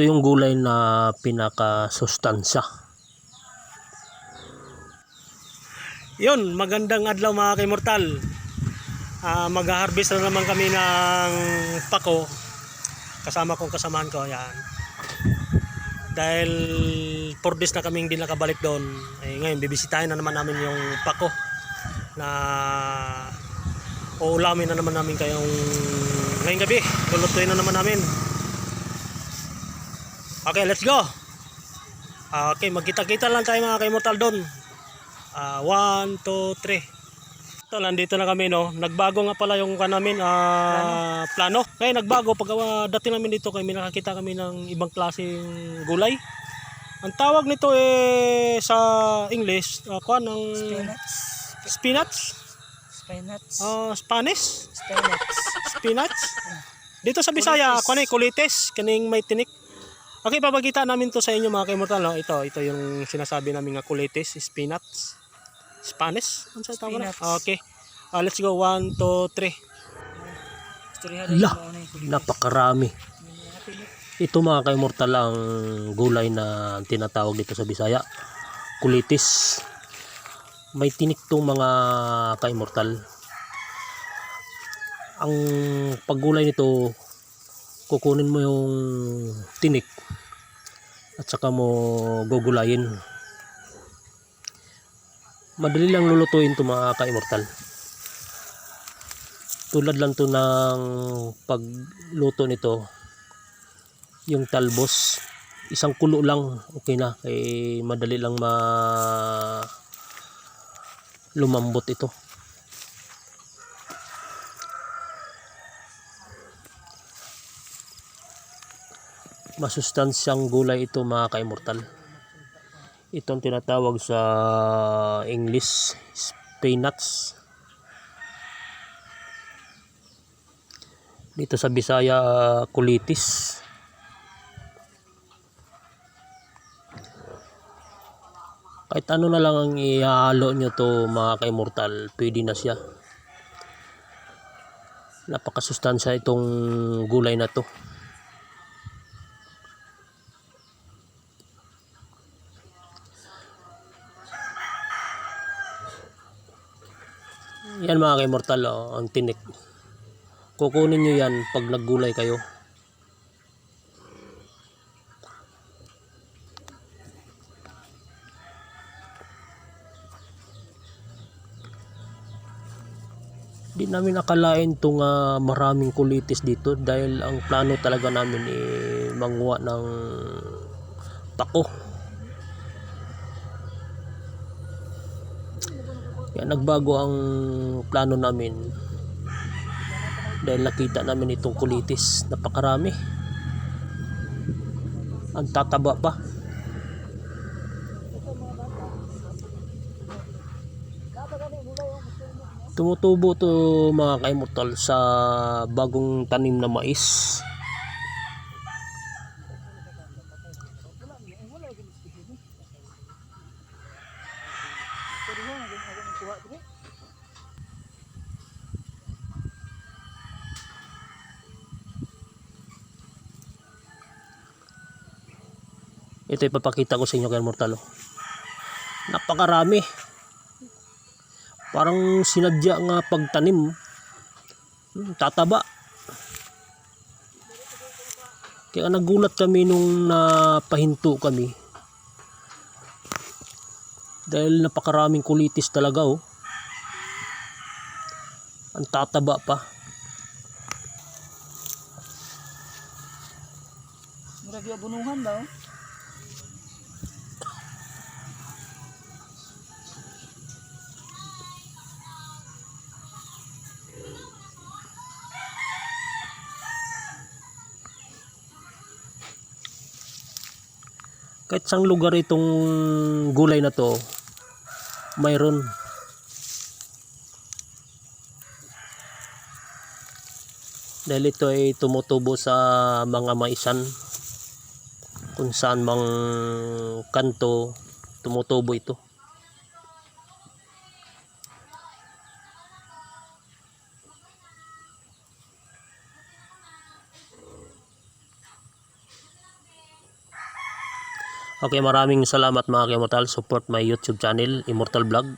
Ito yung gulay na pinaka-sustansya. Yun, magandang adlaw mga kaimortal. Ah, mag-harvest na naman kami ng pako. Kasama kong kasamahan ko, yan. Dahil 4 days na kaming hindi nakabalik doon. Eh, ngayon, bibisitahin na naman namin yung pako na uulamin na naman namin kayong ngayong gabi. Lulutuin na naman namin. Okay, let's go. Ah, Okay, magkita-kita lang tayo mga kaimortal doon. Ah, one, two, three. Ito, nandito na kami, no? Nagbago nga pala yung namin, ah, plano. Ngayon, nagbago. Pag ah, dating namin dito, kami nakakita kami ng ibang klaseng gulay. Ang tawag nito eh sa English, uh, kuan ng Spinach. spinach, Spinach. ah, Spanish, Spinach. spinach. Dito sa Bisaya, kuan eh, kulitis, kaning may tinik. Okay, papakita namin to sa inyo mga kaimortal. No? Ito, ito yung sinasabi namin nga kulitis, spinach. Spanish? Ano sa tawag na? Okay. Ah, let's go. One, two, three. Istoryahan La, mo ano napakarami. Ito mga kaimortal ang gulay na tinatawag dito sa Bisaya. Kulitis. May tinik tong mga kaimortal. Ang paggulay nito, kukunin mo yung tinik at saka mo gugulayin. Madali lang lulutuin to mga kaimortal. Tulad lang to ng pagluto nito, yung talbos isang kulo lang okay na eh madali lang ma lumambot ito masustansyang gulay ito mga ka-immortal. Itong tinatawag sa English spinach. Dito sa Bisaya kulitis. Kahit ano na lang ang ihalo nyo to mga ka-immortal pwede na siya. Napakasustansya itong gulay na to yan mga ka-immortal oh, ang tinik kukunin nyo yan pag naggulay kayo Di namin akalain itong ah, maraming kulitis dito dahil ang plano talaga namin eh, manguha ng pako. Kaya nagbago ang plano namin dahil nakita namin itong kulitis. Napakarami. Ang tataba pa. Tumutubo to mga kaimortal sa bagong tanim na mais. Ito ipapakita ko sa inyo kay Mortalo. Napakarami. Parang sinadya nga pagtanim. Hmm, Tataba. Kaya nagulat kami nung napahinto kami. Dahil napakaraming kulitis talaga oh. Ang tataba pa. Yung bunuhan daw. kahit sang lugar itong gulay na to mayroon. Dahil ito ay tumutubo sa mga maisan. Kung saan mang kanto tumutubo ito Okay, maraming salamat mga Kemotal. Support my YouTube channel, Immortal Vlog.